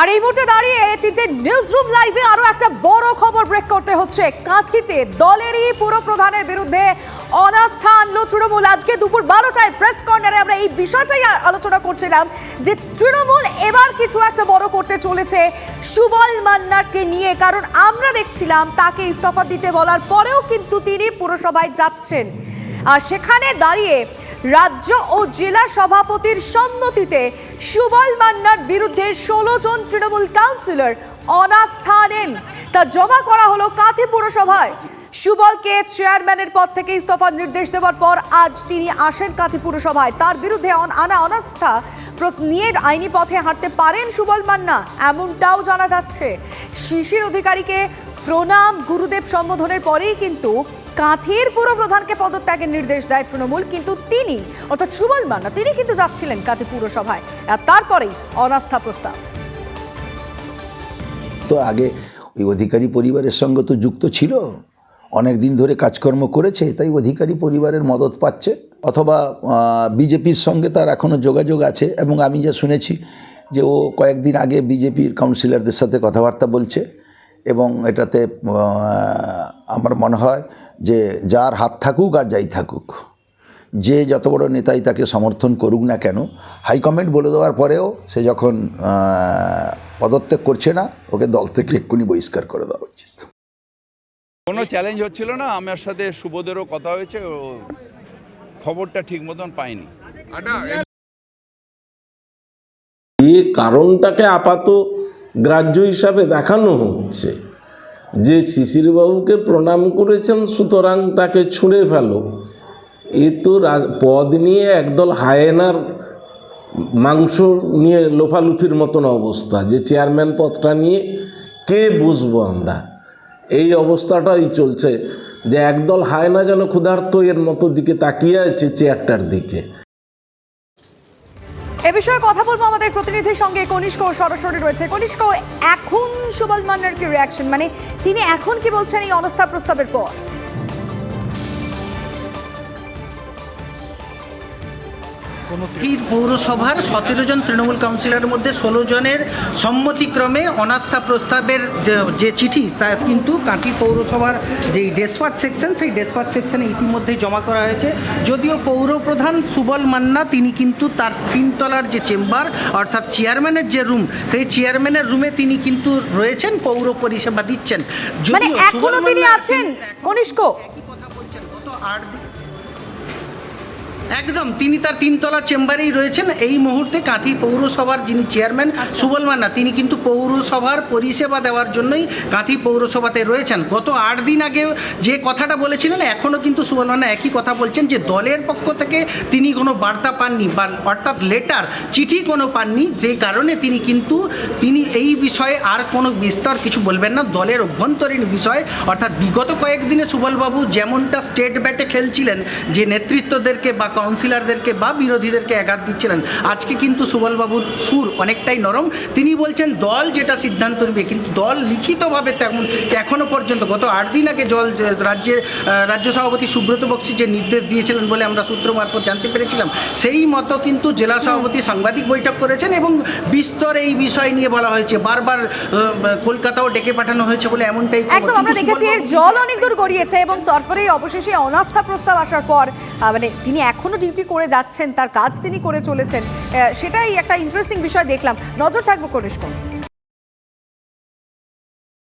আর এই মুহূর্তে দাঁড়িয়ে তিনটে নিউজ রুম লাইভে আরও একটা বড় খবর ব্রেক করতে হচ্ছে। কাঁথিতে দলেরই পুরো প্রধানের বিরুদ্ধে অনাস্থা আনলো তৃণমূল। আজকে দুপুর বারোটায় প্রেস কর্নারে আমরা এই বিষয়টাই আলোচনা করছিলাম যে তৃণমূল এবার কিছু একটা বড় করতে চলেছে সুবল মান্নারকে নিয়ে। কারণ আমরা দেখছিলাম তাকে ইস্তফা দিতে বলার পরেও কিন্তু তিনি পুরসভায় যাচ্ছেন। আর সেখানে দাঁড়িয়ে রাজ্য ও জেলা সভাপতির সম্মতিতে সুবল মান্নার বিরুদ্ধে ষোলো জন তৃণমূল কাউন্সিলর অনাস্থা নেন। তা জমা করা হলো কাঁথি পুরসভায়। সুবলকে চেয়ারম্যানের পদ থেকে ইস্তফার নির্দেশ দেওয়ার পর আজ তিনি আসেন কাঁথি পুরসভায়। তার বিরুদ্ধে আনা অনাস্থা নিয়ে আইনি পথে হাঁটতে পারেন সুবল মান্না, এমনটাও জানা যাচ্ছে। শিশির অধিকারীকে প্রণাম, গুরুদেব সম্বোধনের পরেই কিন্তু কাঁথির পুরো প্রধানকে পদত্যাগের নির্দেশ দেয় তৃণমূল, কিন্তু তিনি, অর্থাৎ সুবল মান্না তিনি কিন্তু যাচ্ছিলেন কাঁথি পুরসভায়। আর তারপরেই অনাস্থা প্রস্তাব। তো আগে ওই অধিকারী পরিবারের সঙ্গে তো যুক্ত ছিল। অনেক দিন ধরে কাজকর্ম করেছে, তাই অধিকারী পরিবারের মদত পাচ্ছে। অথবা বিজেপির সঙ্গে তার এখনও যোগাযোগ আছে, এবং আমি যা শুনেছি যে ও কয়েকদিন আগে বিজেপির কাউন্সিলরদের সাথে কথাবার্তা বলছে। এবং এটাতে আমার মনে হয় যে যার হাত থাকুক আর যাই থাকুক যে যত বড় নেতাই তাকে সমর্থন করুক না কেন হাইকমেন্ট বলে দেওয়ার পরেও সে যখন পদত্যাগ করছে না ওকে দল থেকে এক্ষুনি বহিষ্কার করে দেওয়া উচিত। কোনো চ্যালেঞ্জ হচ্ছিল না আমার সাথে সুবোধেরও কথা হয়েছে ও খবরটা ঠিক মতন পাইনি যে কারণটাকে আপাত গ্রাহ্য হিসাবে দেখানো হচ্ছে। যে শিশিরবাবুকে প্রণাম করেছেন, সুতরাং তাকে ছুঁড়ে ফেলো। এ তো পদ নিয়ে একদল হায়েনার মাংস নিয়ে লোফালুফির মতন অবস্থা। যে চেয়ারম্যান পদটা নিয়ে কে বুঝব আমরা? এই অবস্থাটাই চলছে। যে একদল হায়না যেন ক্ষুধার্ত এর মতো দিকে তাকিয়ে আছে চেয়ারটার দিকে। এ বিষয়ে কথা বলব আমাদের প্রতিনিধির সঙ্গে। কনিষ্ক সরাসরি রয়েছে। কনিষ্ক, এখন সুবল মান্নার কি রিয়াকশন মানে তিনি এখন কি বলছেন এই অনাস্থা প্রস্তাবের পর? কাঁথির পৌরসভার সতেরো জন তৃণমূল কাউন্সিলরের মধ্যে ষোলো জনের সম্মতিক্রমে অনাস্থা প্রস্তাবের যে- চিঠি তা কিন্তু কাঁথি পৌরসভার যেই ডেসপার্ট সেকশন সেই ডেসপার্ট সেকশনে ইতিমধ্যেই জমা করা হয়েছে। যদিও পৌর প্রধান সুবল মান্না তিনি কিন্তু তার তিনতলার যে চেম্বার অর্থাৎ চেয়ারম্যানের যে রুম সেই চেয়ারম্যানের রুমে তিনি কিন্তু রয়েছেন পৌর পরিষেবা দিচ্ছেন। মানে এখনও তিনি আছেন কনিষ্ক। বলছেন আট একদম তিনি তার তিনতলা চেম্বারেই রয়েছেন। এই মুহূর্তে কাঁথি পৌরসভার যিনি চেয়ারম্যান সুবল মান্না তিনি কিন্তু পৌরসভার পরিষেবা দেওয়ার জন্যই কাঁথি পৌরসভাতে রয়েছেন। গত আট দিন আগে যে কথাটা বলেছিলেন এখনও কিন্তু সুবল মান্না একই কথা বলছেন যে দলের পক্ষ থেকে তিনি কোনো বার্তা পাননি বা অর্থাৎ লেটার চিঠি কোনো পাননি যে কারণে তিনি কিন্তু তিনি এই বিষয়ে আর কোনো বিস্তর কিছু বলবেন না। দলের অভ্যন্তরীণ বিষয় অর্থাৎ বিগত কয়েকদিনে সুবলবাবু যেমনটা স্টেট ব্যাটে খেলছিলেন যে নেতৃত্বদেরকে বা কাউন্সিলরদেরকে বা বিরোধীদেরকে আঘাত দিচ্ছিলেন। আজকে কিন্তু সুবলবাবুর সুর অনেকটাই নরম। তিনি বলছেন দল যেটা সিদ্ধান্ত নেবে কিন্তু দল লিখিতভাবে তেমন এখনও পর্যন্ত গত আট দিন আগে জল রাজ্যের রাজ্য সভাপতি সুব্রত বক্সি যে নির্দেশ দিয়েছিলেন বলে আমরা সূত্র মারফত জানতে পেরেছিলাম সেই মতো কিন্তু জেলা সভাপতি সাংবাদিক বৈঠক করেছেন এবং বিস্তর এই বিষয় নিয়ে বলা হয়েছে। বারবার কলকাতাও ডেকে পাঠানো হয়েছে বলে এমনটাই একদম আমরা দেখেছি এর জল অনেক দূর গড়িয়েছে এবং তারপরেই অবশেষে অনাস্থা প্রস্তাব আসার পর মানে তিনি এখনও ডিউটি করে যাচ্ছেন, তার কাজ তিনি করে চলেছেন সেটাই একটা ইন্টারেস্টিং বিষয় দেখলাম। নজর থাকব কনিষ্ক